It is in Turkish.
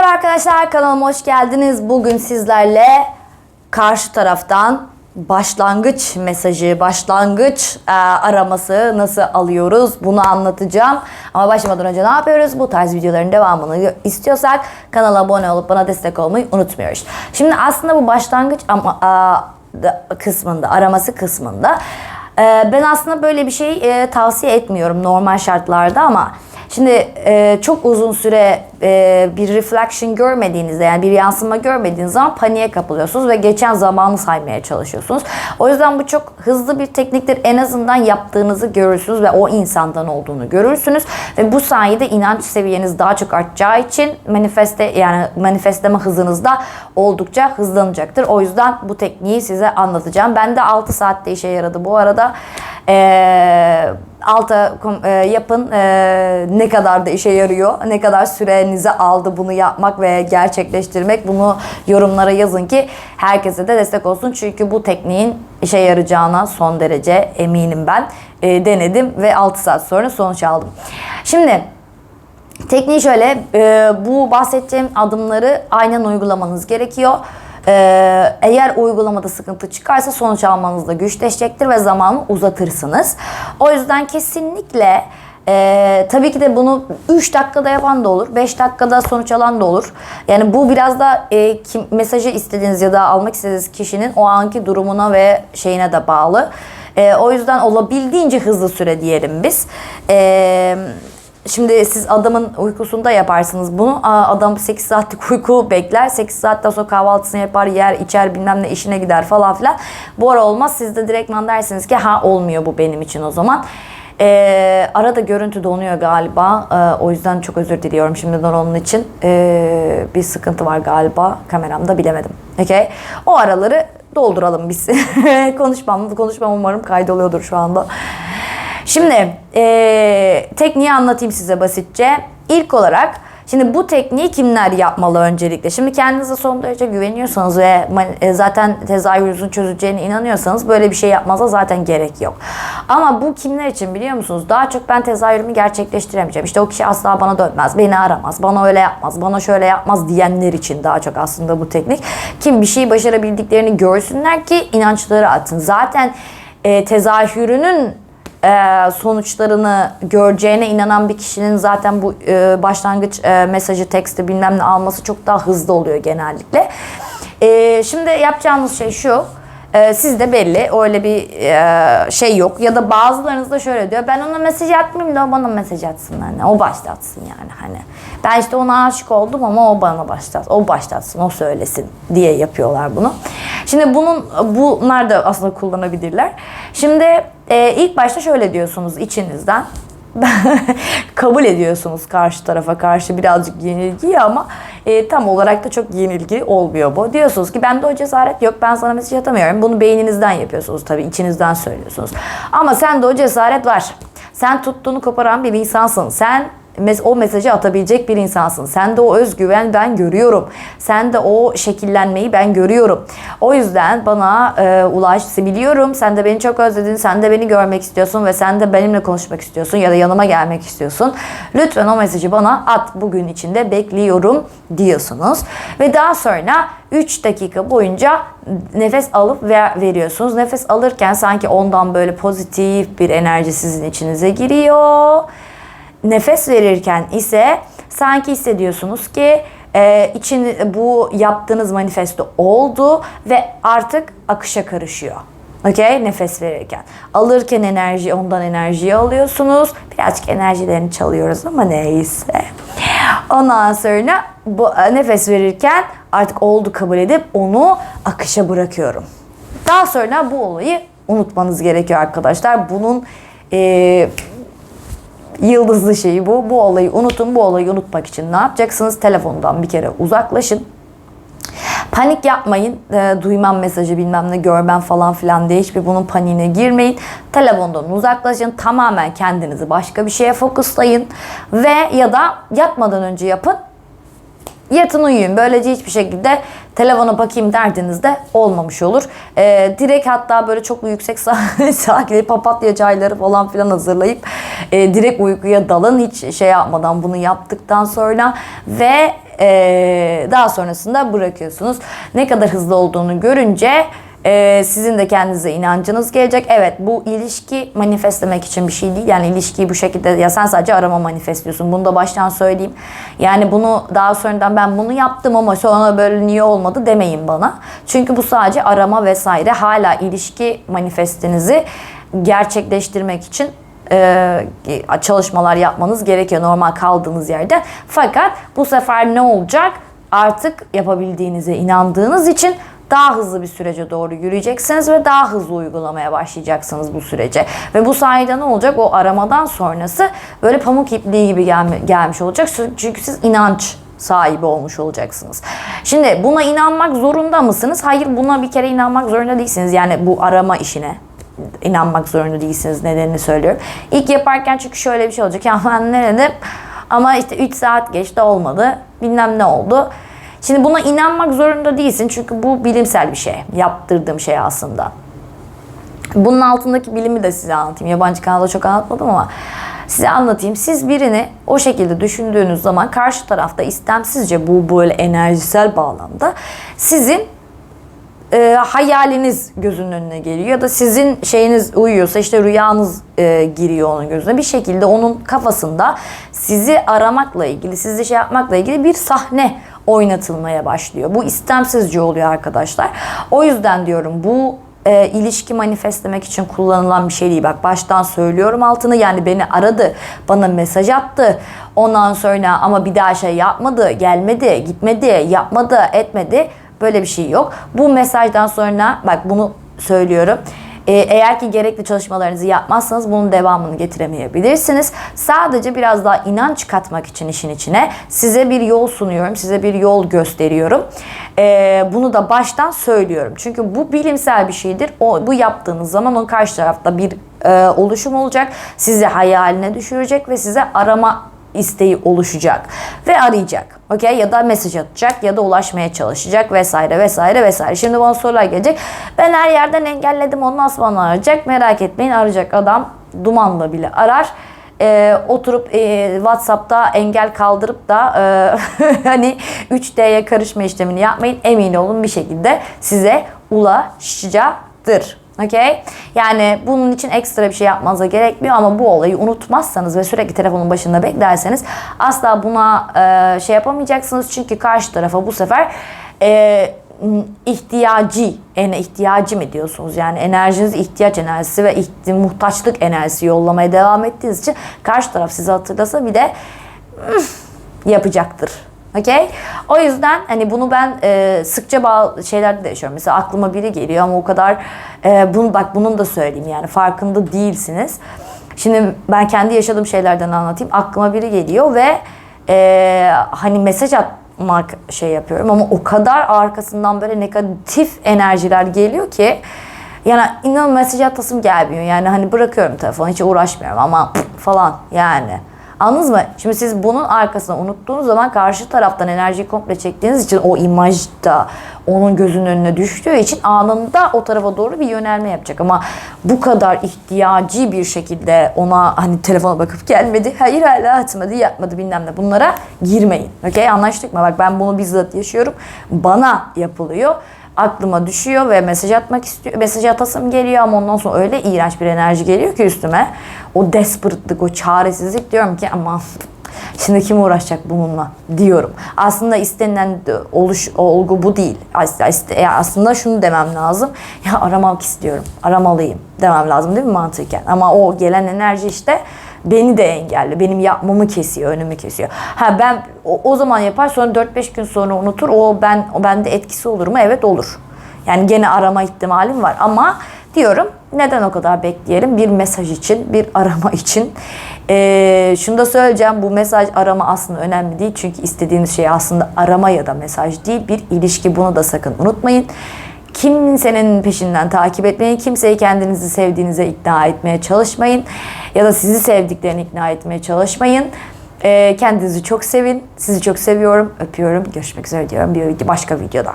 Merhaba arkadaşlar kanalıma hoş geldiniz. Bugün sizlerle karşı taraftan başlangıç mesajı, başlangıç e, araması nasıl alıyoruz bunu anlatacağım. Ama başlamadan önce ne yapıyoruz? Bu tarz videoların devamını istiyorsak kanala abone olup bana destek olmayı unutmuyoruz. Şimdi aslında bu başlangıç ama, a, da- kısmında, araması kısmında e, ben aslında böyle bir şey e, tavsiye etmiyorum normal şartlarda ama Şimdi e, çok uzun süre e, bir reflection görmediğinizde yani bir yansıma görmediğiniz zaman paniğe kapılıyorsunuz ve geçen zamanı saymaya çalışıyorsunuz. O yüzden bu çok hızlı bir tekniktir. En azından yaptığınızı görürsünüz ve o insandan olduğunu görürsünüz ve bu sayede inanç seviyeniz daha çok artacağı için manifeste yani manifestleme hızınız da oldukça hızlanacaktır. O yüzden bu tekniği size anlatacağım. Ben de 6 saatte işe yaradı bu arada. Eee alta e, yapın e, ne kadar da işe yarıyor, ne kadar sürenizi aldı bunu yapmak ve gerçekleştirmek. Bunu yorumlara yazın ki herkese de destek olsun. Çünkü bu tekniğin işe yarayacağına son derece eminim ben. E, denedim ve 6 saat sonra sonuç aldım. Şimdi Tekniği şöyle, e, bu bahsedeceğim adımları aynen uygulamanız gerekiyor. E, eğer uygulamada sıkıntı çıkarsa sonuç almanızda güçleşecektir ve zamanı uzatırsınız. O yüzden kesinlikle e, tabii ki de bunu 3 dakikada yapan da olur, 5 dakikada sonuç alan da olur. Yani bu biraz da e, kim, mesajı istediğiniz ya da almak istediğiniz kişinin o anki durumuna ve şeyine de bağlı. E, o yüzden olabildiğince hızlı süre diyelim biz. E, Şimdi siz adamın uykusunda yaparsınız bunu. Adam 8 saatlik uyku bekler. 8 saatten sonra kahvaltısını yapar, yer, içer, bilmem ne işine gider falan filan. Bu ara olmaz. Siz de direktman dersiniz ki ha olmuyor bu benim için o zaman. Ee, arada görüntü donuyor galiba. Ee, o yüzden çok özür diliyorum şimdiden onun için. Ee, bir sıkıntı var galiba kameramda bilemedim. Okay. O araları dolduralım biz. konuşmam, konuşmam umarım kaydoluyordur şu anda. Şimdi eee, tekniği anlatayım size basitçe. İlk olarak şimdi bu tekniği kimler yapmalı öncelikle? Şimdi kendinize son derece güveniyorsanız ve e, zaten tezahürünüzün çözüleceğine inanıyorsanız böyle bir şey yapmanıza zaten gerek yok. Ama bu kimler için biliyor musunuz? Daha çok ben tezahürümü gerçekleştiremeyeceğim. İşte o kişi asla bana dönmez, beni aramaz, bana öyle yapmaz, bana şöyle yapmaz diyenler için daha çok aslında bu teknik. Kim bir şeyi başarabildiklerini görsünler ki inançları atın. Zaten e, tezahürünün e, sonuçlarını göreceğine inanan bir kişinin zaten bu e, başlangıç e, mesajı, teksti bilmem ne alması çok daha hızlı oluyor genellikle. E, şimdi yapacağınız şey şu. E, sizde belli öyle bir e, şey yok ya da bazılarınız da şöyle diyor ben ona mesaj atmayayım da o bana mesaj atsın hani o başlatsın yani hani ben işte ona aşık oldum ama o bana başlat o başlatsın o söylesin diye yapıyorlar bunu. Şimdi bunun bunlar da aslında kullanabilirler. Şimdi e, ilk başta şöyle diyorsunuz içinizden. kabul ediyorsunuz karşı tarafa karşı birazcık yenilgiyi ama e, tam olarak da çok yenilgi olmuyor bu. Diyorsunuz ki bende o cesaret yok ben sana mesaj atamıyorum. Bunu beyninizden yapıyorsunuz tabii içinizden söylüyorsunuz. Ama sende o cesaret var. Sen tuttuğunu koparan bir insansın. Sen o mesajı atabilecek bir insansın. Sende o özgüven ben görüyorum. Sende o şekillenmeyi ben görüyorum. O yüzden bana e, ulaş biliyorum. Sen de beni çok özledin. Sen de beni görmek istiyorsun ve sen de benimle konuşmak istiyorsun ya da yanıma gelmek istiyorsun. Lütfen o mesajı bana at. Bugün içinde bekliyorum diyorsunuz. Ve daha sonra 3 dakika boyunca nefes alıp ver, veriyorsunuz. Nefes alırken sanki ondan böyle pozitif bir enerji sizin içinize giriyor. Nefes verirken ise sanki hissediyorsunuz ki e, için bu yaptığınız manifesto oldu ve artık akışa karışıyor. Okey? Nefes verirken. Alırken enerji, ondan enerjiyi alıyorsunuz. Birazcık enerjilerini çalıyoruz ama neyse. Ondan sonra bu e, nefes verirken artık oldu kabul edip onu akışa bırakıyorum. Daha sonra bu olayı unutmanız gerekiyor arkadaşlar. Bunun e, yıldızlı şeyi bu. Bu olayı unutun. Bu olayı unutmak için ne yapacaksınız? Telefondan bir kere uzaklaşın. Panik yapmayın. E, duymam mesajı bilmem ne görmem falan filan diye hiçbir bunun paniğine girmeyin. Telefondan uzaklaşın. Tamamen kendinizi başka bir şeye fokuslayın. Ve ya da yatmadan önce yapın. Yatın uyuyun. Böylece hiçbir şekilde telefona bakayım derdinizde olmamış olur. Ee, direkt hatta böyle çok yüksek sa- sakin papatya çayları falan filan hazırlayıp e, direkt uykuya dalın. Hiç şey yapmadan bunu yaptıktan sonra ve Ee, daha sonrasında bırakıyorsunuz. Ne kadar hızlı olduğunu görünce ee, sizin de kendinize inancınız gelecek. Evet bu ilişki manifestlemek için bir şey değil. Yani ilişkiyi bu şekilde ya sen sadece arama manifestliyorsun. Bunu da baştan söyleyeyim. Yani bunu daha sonradan ben bunu yaptım ama sonra böyle niye olmadı demeyin bana. Çünkü bu sadece arama vesaire. Hala ilişki manifestinizi gerçekleştirmek için e, çalışmalar yapmanız gerekiyor normal kaldığınız yerde. Fakat bu sefer ne olacak? Artık yapabildiğinize inandığınız için daha hızlı bir sürece doğru yürüyeceksiniz ve daha hızlı uygulamaya başlayacaksınız bu sürece. Ve bu sayede ne olacak? O aramadan sonrası böyle pamuk ipliği gibi gelme, gelmiş olacak. Çünkü siz inanç sahibi olmuş olacaksınız. Şimdi buna inanmak zorunda mısınız? Hayır buna bir kere inanmak zorunda değilsiniz. Yani bu arama işine inanmak zorunda değilsiniz nedenini söylüyorum. İlk yaparken çünkü şöyle bir şey olacak. Ya ben ne dedim? Ama işte 3 saat geçti olmadı. Bilmem ne oldu. Şimdi buna inanmak zorunda değilsin çünkü bu bilimsel bir şey. Yaptırdığım şey aslında. Bunun altındaki bilimi de size anlatayım. Yabancı kanalda çok anlatmadım ama size anlatayım. Siz birini o şekilde düşündüğünüz zaman karşı tarafta istemsizce bu böyle enerjisel bağlamda sizin e, hayaliniz gözünün önüne geliyor ya da sizin şeyiniz uyuyorsa işte rüyanız e, giriyor onun gözüne bir şekilde onun kafasında sizi aramakla ilgili sizi şey yapmakla ilgili bir sahne oynatılmaya başlıyor. Bu istemsizce oluyor arkadaşlar. O yüzden diyorum bu e, ilişki manifestlemek için kullanılan bir şey değil. Bak baştan söylüyorum altını yani beni aradı, bana mesaj attı. Ondan sonra ama bir daha şey yapmadı, gelmedi, gitmedi, yapmadı, etmedi. Böyle bir şey yok. Bu mesajdan sonra bak bunu söylüyorum. Ee, eğer ki gerekli çalışmalarınızı yapmazsanız bunun devamını getiremeyebilirsiniz. Sadece biraz daha inanç katmak için işin içine size bir yol sunuyorum, size bir yol gösteriyorum. Ee, bunu da baştan söylüyorum. Çünkü bu bilimsel bir şeydir. O, bu yaptığınız zaman onun karşı tarafta bir e, oluşum olacak. Sizi hayaline düşürecek ve size arama isteği oluşacak ve arayacak. Okey ya da mesaj atacak ya da ulaşmaya çalışacak vesaire vesaire vesaire. Şimdi bana sorular gelecek. Ben her yerden engelledim onu nasıl bana arayacak? Merak etmeyin arayacak adam dumanla bile arar. Ee, oturup e, WhatsApp'ta engel kaldırıp da e, hani 3D'ye karışma işlemini yapmayın. Emin olun bir şekilde size ulaşacaktır. Okey? Yani bunun için ekstra bir şey yapmanıza gerekmiyor ama bu olayı unutmazsanız ve sürekli telefonun başında beklerseniz asla buna e, şey yapamayacaksınız. Çünkü karşı tarafa bu sefer e, ihtiyacı, en ihtiyacı mı diyorsunuz? Yani enerjiniz ihtiyaç enerjisi ve ihti, muhtaçlık enerjisi yollamaya devam ettiğiniz için karşı taraf sizi hatırlasa bir de yapacaktır. Okey? O yüzden hani bunu ben e, sıkça bazı şeylerde de yaşıyorum. Mesela aklıma biri geliyor ama o kadar e, bunu bak bunun da söyleyeyim yani farkında değilsiniz. Şimdi ben kendi yaşadığım şeylerden anlatayım. Aklıma biri geliyor ve e, hani mesaj atmak şey yapıyorum ama o kadar arkasından böyle negatif enerjiler geliyor ki yani inan mesaj atasım gelmiyor. Yani hani bırakıyorum telefonu hiç uğraşmıyorum ama falan yani. Anladınız mı? Şimdi siz bunun arkasına unuttuğunuz zaman karşı taraftan enerjiyi komple çektiğiniz için o imaj da onun gözünün önüne düştüğü için anında o tarafa doğru bir yönelme yapacak. Ama bu kadar ihtiyacı bir şekilde ona hani telefona bakıp gelmedi, hayır hala atmadı, yapmadı bilmem ne bunlara girmeyin. Okey anlaştık mı? Bak ben bunu bizzat yaşıyorum. Bana yapılıyor aklıma düşüyor ve mesaj atmak istiyor. Mesaj atasım geliyor ama ondan sonra öyle iğrenç bir enerji geliyor ki üstüme. O desperate'lık, o çaresizlik diyorum ki ama şimdi kim uğraşacak bununla diyorum. Aslında istenilen oluş olgu bu değil. Aslında şunu demem lazım. Ya aramak istiyorum. Aramalıyım demem lazım değil mi mantıken? Ama o gelen enerji işte beni de engelli. Benim yapmamı kesiyor, önümü kesiyor. Ha ben o, o zaman yapar sonra 4-5 gün sonra unutur. O ben o bende etkisi olur mu? Evet olur. Yani gene arama ihtimalim var ama diyorum neden o kadar bekleyelim? Bir mesaj için, bir arama için. Ee, şunu da söyleyeceğim bu mesaj arama aslında önemli değil. Çünkü istediğiniz şey aslında arama ya da mesaj değil. Bir ilişki bunu da sakın unutmayın. Kimsenin peşinden takip etmeyin. Kimseyi kendinizi sevdiğinize ikna etmeye çalışmayın. Ya da sizi sevdiklerini ikna etmeye çalışmayın. Ee, kendinizi çok sevin. Sizi çok seviyorum. Öpüyorum. Görüşmek üzere diyorum bir başka videoda.